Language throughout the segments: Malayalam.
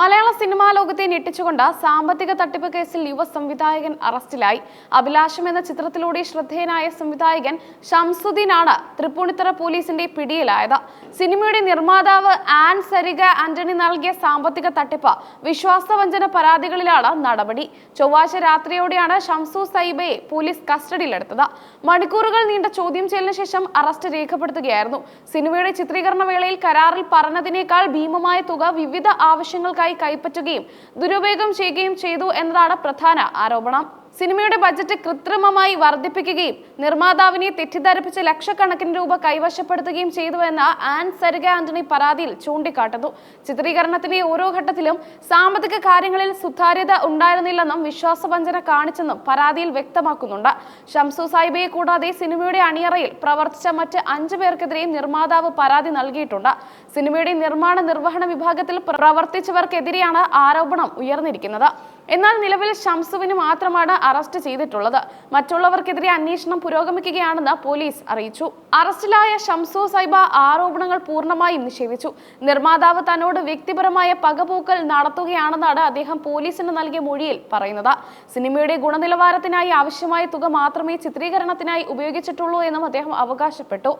മലയാള സിനിമാ ലോകത്തെ ഞെട്ടിച്ചുകൊണ്ട് സാമ്പത്തിക തട്ടിപ്പ് കേസിൽ യുവ സംവിധായകൻ അറസ്റ്റിലായി. അഭിലാഷം എന്ന ചിത്രത്തിലൂടെ ശ്രദ്ധേയനായ സംവിധായകൻ ഷംസുദ്ദീനാണ് തൃപ്പൂണിത്തറ പോലീസിന്റെ പിടിയിലായത്. സിനിമയുടെ നിർമ്മാതാവ് ആൻ സരിക ആന്റണി നൽകിയ സാമ്പത്തിക തട്ടിപ്പ് വിശ്വാസവഞ്ചന പരാതികളിലാണ് നടപടി. ചൊവ്വാഴ്ച രാത്രിയോടെയാണ് ഷംസു സൈബയെ പോലീസ് കസ്റ്റഡിയിലെടുത്തത്. മണിക്കൂറുകൾ നീണ്ട ചോദ്യം ചെയ്യലിന് ശേഷം അറസ്റ്റ് രേഖപ്പെടുത്തുകയായിരുന്നു. സിനിമയുടെ ചിത്രീകരണ വേളയിൽ കരാറിൽ പറഞ്ഞതിനേക്കാൾ ഭീമമായ തുക വിവിധ ആവശ്യങ്ങൾക്കായി കൈപ്പറ്റുകയും ദുരുപയോഗം ചെയ്യുകയും ചെയ്തു എന്നതാണ് പ്രധാന ആരോപണം. സിനിമയുടെ ബജറ്റ് കൃത്രിമമായി വർദ്ധിപ്പിക്കുകയും നിർമ്മാതാവിനെ തെറ്റിദ്ധരിപ്പിച്ച് ലക്ഷക്കണക്കിന് രൂപ കൈവശപ്പെടുത്തുകയും ചെയ്തുവെന്ന് ആൻ സരിക ആന്റണി പരാതിയിൽ ചൂണ്ടിക്കാട്ടുന്നു. ചിത്രീകരണത്തിന്റെ ഓരോ ഘട്ടത്തിലും സാമ്പത്തിക കാര്യങ്ങളിൽ സുതാര്യത ഉണ്ടായിരുന്നില്ലെന്നും വിശ്വാസവഞ്ചന കാണിച്ചെന്നും പരാതിയിൽ വ്യക്തമാക്കുന്നുണ്ട്. ഷംസു സാഹിബയെ കൂടാതെ സിനിമയുടെ അണിയറയിൽ പ്രവർത്തിച്ച മറ്റ് അഞ്ചു പേർക്കെതിരെയും നിർമ്മാതാവ് പരാതി നൽകിയിട്ടുണ്ട്. സിനിമയുടെ നിർമ്മാണ നിർവഹണ വിഭാഗത്തിൽ പ്രവർത്തിച്ചവർക്കെതിരെയാണ് ആരോപണം ഉയർന്നിരിക്കുന്നത്. എന്നാൽ നിലവിൽ ഷംസുവിന് മാത്രമാണ് അറസ്റ്റ് ചെയ്തിട്ടുള്ളത്. മറ്റുള്ളവർക്കെതിരെ അന്വേഷണം പുരോഗമിക്കുകയാണെന്ന് പോലീസ് അറിയിച്ചു. അറസ്റ്റിലായ ഷംസു സൈബ ആരോപണങ്ങൾ പൂർണമായും നിഷേധിച്ചു. നിർമ്മാതാവ് തന്നോട് വ്യക്തിപരമായ പകപോക്കൽ നടത്തുകയാണെന്നാണ് അദ്ദേഹം പോലീസിന് നൽകിയ മൊഴിയിൽ പറയുന്നത്. സിനിമയുടെ ഗുണനിലവാരത്തിനായി ആവശ്യമായ തുക മാത്രമേ ചിത്രീകരണത്തിനായി ഉപയോഗിച്ചിട്ടുള്ളൂ എന്നും അദ്ദേഹം അവകാശപ്പെട്ടു.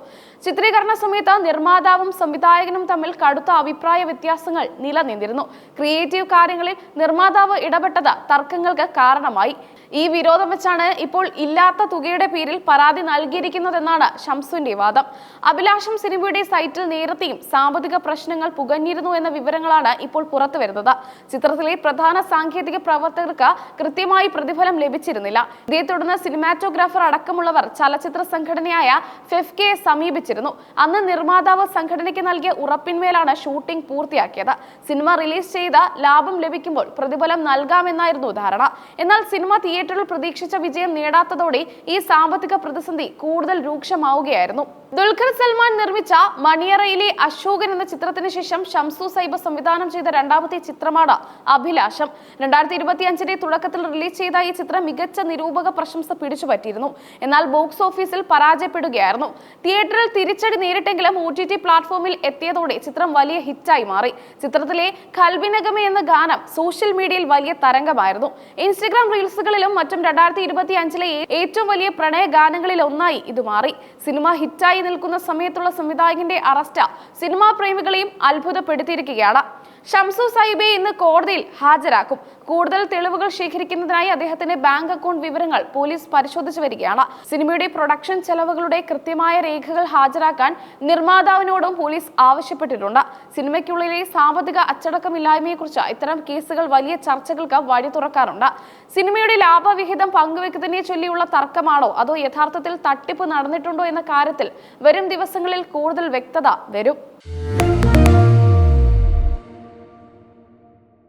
ചിത്രീകരണ സമയത്ത് നിർമ്മാതാവും സംവിധായകനും തമ്മിൽ കടുത്ത അഭിപ്രായ വ്യത്യാസങ്ങൾ നിലനിന്നിരുന്നു. ക്രിയേറ്റീവ് കാര്യങ്ങളിൽ നിർമ്മാതാവ് ഇടപെട്ടത് തർക്കങ്ങൾക്ക് കാരണമായി. ഈ വിരോധം വെച്ചാണ് ഇപ്പോൾ ഇല്ലാത്ത തുകയുടെ പേരിൽ പരാതി നൽകിയിരിക്കുന്നതെന്നാണ് ഷംസുന്റെ വാദം. അഭിലാഷം സിനിമയുടെ സൈറ്റിൽ നേരത്തെയും സാമ്പത്തിക പ്രശ്നങ്ങൾ പുകഞ്ഞിരുന്നു എന്ന വിവരങ്ങളാണ് ഇപ്പോൾ പുറത്തു വരുന്നത്. ചിത്രത്തിലെ പ്രധാന സാങ്കേതിക പ്രവർത്തകർക്ക് കൃത്യമായി പ്രതിഫലം ലഭിച്ചിരുന്നില്ല. ഇതേ തുടർന്ന് സിനിമാറ്റോഗ്രാഫർ അടക്കമുള്ളവർ ചലച്ചിത്ര സംഘടനയായ ഫെഫ്കയെ സമീപിച്ചിരുന്നു. അന്ന് നിർമ്മാതാവ് സംഘടനയ്ക്ക് നൽകിയ ഉറപ്പിന്മേലാണ് ഷൂട്ടിംഗ് പൂർത്തിയാക്കിയത്. സിനിമ റിലീസ് ചെയ്ത ലാഭം ലഭിക്കുമ്പോൾ പ്രതിഫലം നൽകാമെന്നായിരുന്നു ധാരണ. എന്നാൽ സിനിമ തിയേറ്ററിൽ പ്രതീക്ഷിച്ച വിജയം നേടാത്തതോടെ ഈ സാമ്പത്തിക പ്രതിസന്ധി കൂടുതൽ രൂക്ഷമാവുകയായിരുന്നു. ദുൽഖർ സൽമാൻ നിർമ്മിച്ച മണിയറയിലെ അശോകൻ എന്ന ചിത്രത്തിന് ശേഷം ഷംസു സൈബ സംവിധാനം ചെയ്ത രണ്ടാമത്തെ ചിത്രമാണ് അഭിലാഷം. രണ്ടായിരത്തി ഇരുപത്തി അഞ്ചിന്റെ തുടക്കത്തിൽ റിലീസ് ചെയ്ത ഈ ചിത്രം മികച്ച നിരൂപക പ്രശംസ പിടിച്ചുപറ്റിയിരുന്നു എന്നാൽ ബോക്സ് ഓഫീസിൽ പരാജയപ്പെടുകയായിരുന്നു. തിയേറ്ററിൽ തിരിച്ചടി നേരിട്ടെങ്കിലും ഒ ടി ടി പ്ലാറ്റ്ഫോമിൽ എത്തിയതോടെ ചിത്രം വലിയ ഹിറ്റായി മാറി. ചിത്രത്തിലെ ഖൽബിനഗമ എന്ന ഗാനം സോഷ്യൽ മീഡിയയിൽ വലിയ തരംഗമായിരുന്നു. ഇൻസ്റ്റഗ്രാം റീൽസുകളിലും മറ്റും രണ്ടായിരത്തി ഇരുപത്തി അഞ്ചിലെ ഏറ്റവും വലിയ പ്രണയ ഗാനങ്ങളിൽ ഒന്നായി ഇത് മാറി. സിനിമ ഹിറ്റായി നിൽക്കുന്ന സമയത്തുള്ള സംവിധായകന്റെ അറസ്റ്റ് സിനിമാ പ്രേമികളെയും അത്ഭുതപ്പെടുത്തിയിരിക്കുകയാണ്. ഷംസു സൈബെ ഇന്ന് കോടതിയിൽ ഹാജരാക്കും. കൂടുതൽ തെളിവുകൾ ശേഖരിക്കുന്നതിനായി അദ്ദേഹത്തിന്റെ ബാങ്ക് അക്കൗണ്ട് വിവരങ്ങൾ പോലീസ് പരിശോധിച്ചു വരികയാണ്. സിനിമയുടെ പ്രൊഡക്ഷൻ ചെലവുകളുടെ കൃത്യമായ രേഖകൾ ഹാജരാക്കാൻ നിർമ്മാതാവിനോടും പോലീസ് ആവശ്യപ്പെട്ടിട്ടുണ്ട്. സിനിമയ്ക്കുള്ളിലെ സാമ്പത്തിക അച്ചടക്കമില്ലായ്മയെക്കുറിച്ച് ഇത്തരം കേസുകൾ വലിയ ചർച്ചകൾക്ക് വഴി തുറക്കാറുണ്ട്. സിനിമയുടെ ലാഭവിഹിതം പങ്കുവെക്കുന്നതിനെ ചൊല്ലിയുള്ള തർക്കമാണോ? അതോ യഥാർത്ഥത്തിൽ തട്ടിപ്പ് നടന്നിട്ടുണ്ടോ എന്ന കാര്യത്തിൽ വരും ദിവസങ്ങളിൽ കൂടുതൽ വ്യക്തത വരും.